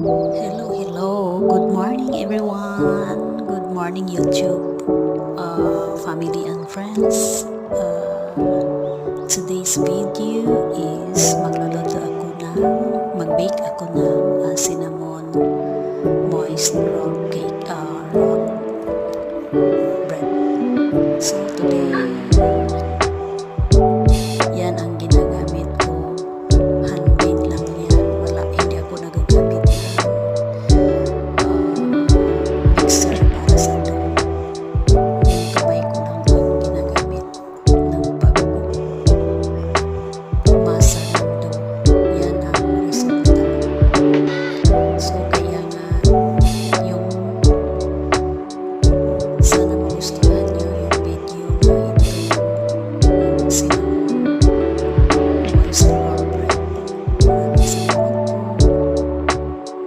Hello, hello. Good morning, everyone. Good morning, YouTube uh, family and friends. Uh, today's video is magluluto ako ng, mag-bake ako ng uh, cinnamon moist roll cake, uh, bread. So, today,